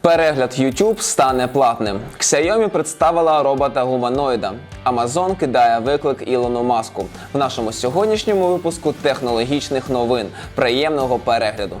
Перегляд YouTube стане платним. Xiaomi представила робота гуманоїда. Amazon кидає виклик Ілону Маску. В нашому сьогоднішньому випуску технологічних новин. Приємного перегляду.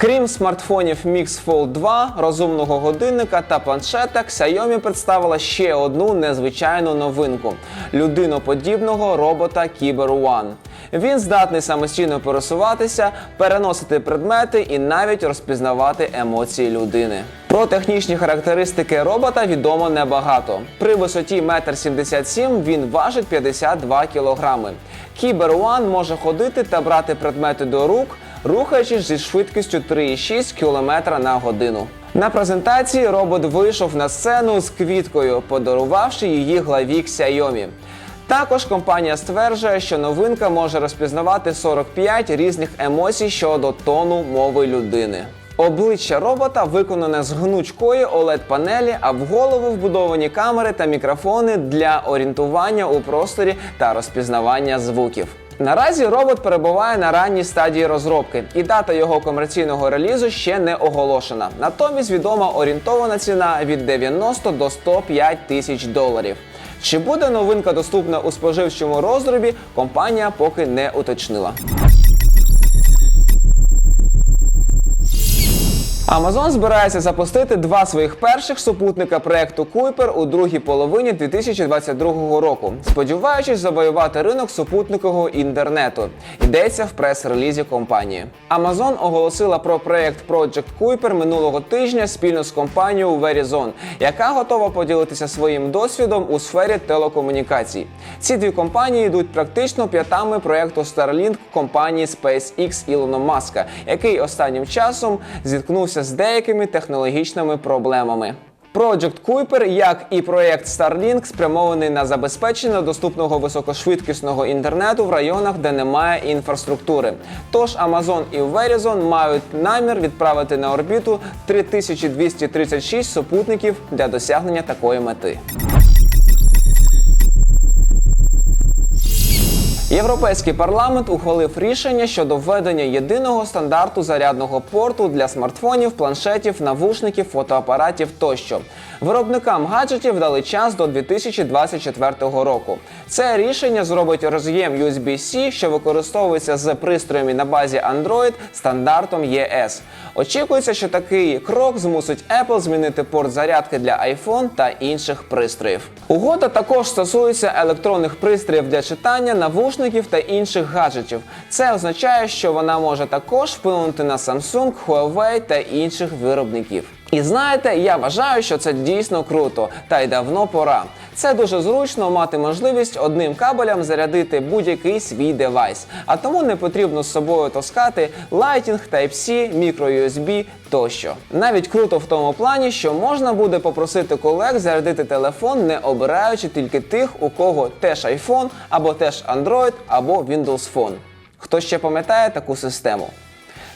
Крім смартфонів Mix Fold 2, розумного годинника та планшета, Xiaomi представила ще одну незвичайну новинку людиноподібного робота Kyber One. Він здатний самостійно пересуватися, переносити предмети і навіть розпізнавати емоції людини. Про технічні характеристики робота відомо небагато. При висоті 1,77 м він важить 52 кг. Kyber One може ходити та брати предмети до рук рухаючись зі швидкістю 3,6 км на годину. На презентації робот вийшов на сцену з квіткою, подарувавши її главі Xiaomi. Також компанія стверджує, що новинка може розпізнавати 45 різних емоцій щодо тону мови людини. Обличчя робота виконане з гнучкої oled панелі, а в голову вбудовані камери та мікрофони для орієнтування у просторі та розпізнавання звуків. Наразі робот перебуває на ранній стадії розробки, і дата його комерційного релізу ще не оголошена. Натомість відома орієнтована ціна від 90 до 105 тисяч доларів. Чи буде новинка доступна у споживчому розробі, компанія поки не уточнила. Amazon збирається запустити два своїх перших супутника проекту Kuiper у другій половині 2022 року, сподіваючись завоювати ринок супутникового інтернету. Йдеться в прес-релізі компанії. Amazon оголосила про проект Project Kuiper минулого тижня спільно з компанією Verizon, яка готова поділитися своїм досвідом у сфері телекомунікацій. Ці дві компанії йдуть практично п'ятами проекту Starlink компанії SpaceX Ілона Маска, який останнім часом зіткнувся з деякими технологічними проблемами. Project Kuiper, як і проєкт Starlink, спрямований на забезпечення доступного високошвидкісного інтернету в районах, де немає інфраструктури. Тож Amazon і Verizon мають намір відправити на орбіту 3236 супутників для досягнення такої мети. Європейський парламент ухвалив рішення щодо введення єдиного стандарту зарядного порту для смартфонів, планшетів, навушників, фотоапаратів тощо. Виробникам гаджетів дали час до 2024 року. Це рішення зробить роз'єм USB-C, що використовується з пристроями на базі Android стандартом ЄС. Очікується, що такий крок змусить Apple змінити порт зарядки для iPhone та інших пристроїв. Угода також стосується електронних пристроїв для читання, навушників та інших гаджетів. Це означає, що вона може також вплинути на Samsung, Huawei та інших виробників. І знаєте, я вважаю, що це дійсно круто, та й давно пора. Це дуже зручно мати можливість одним кабелем зарядити будь-який свій девайс, а тому не потрібно з собою таскати Lightning, Type-C, microUSB тощо. Навіть круто в тому плані, що можна буде попросити колег зарядити телефон, не обираючи тільки тих, у кого теж iPhone, або теж Android, або Windows Phone. Хто ще пам'ятає таку систему?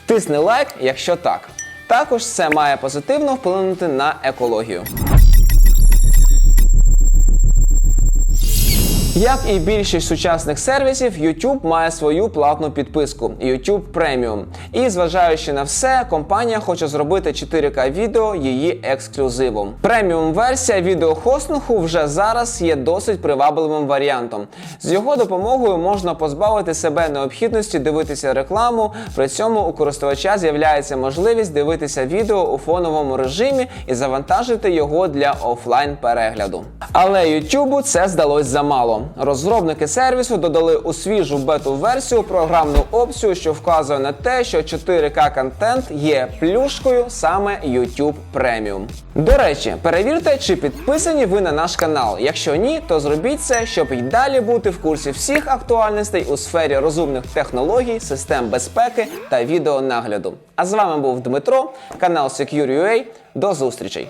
Тисни лайк, якщо так. Також це має позитивно вплинути на екологію. Як і більшість сучасних сервісів, YouTube має свою платну підписку YouTube Premium. І зважаючи на все, компанія хоче зробити 4К відео її ексклюзивом. Преміум версія відеохостингу вже зараз є досить привабливим варіантом. З його допомогою можна позбавити себе необхідності дивитися рекламу. При цьому у користувача з'являється можливість дивитися відео у фоновому режимі і завантажити його для офлайн перегляду. Але YouTube це здалось замало. Розробники сервісу додали у свіжу бету-версію програмну опцію, що вказує на те, що 4К контент є плюшкою саме YouTube Premium. До речі, перевірте, чи підписані ви на наш канал. Якщо ні, то зробіть це, щоб й далі бути в курсі всіх актуальностей у сфері розумних технологій, систем безпеки та відеонагляду. А з вами був Дмитро, канал Secure.ua. До зустрічей!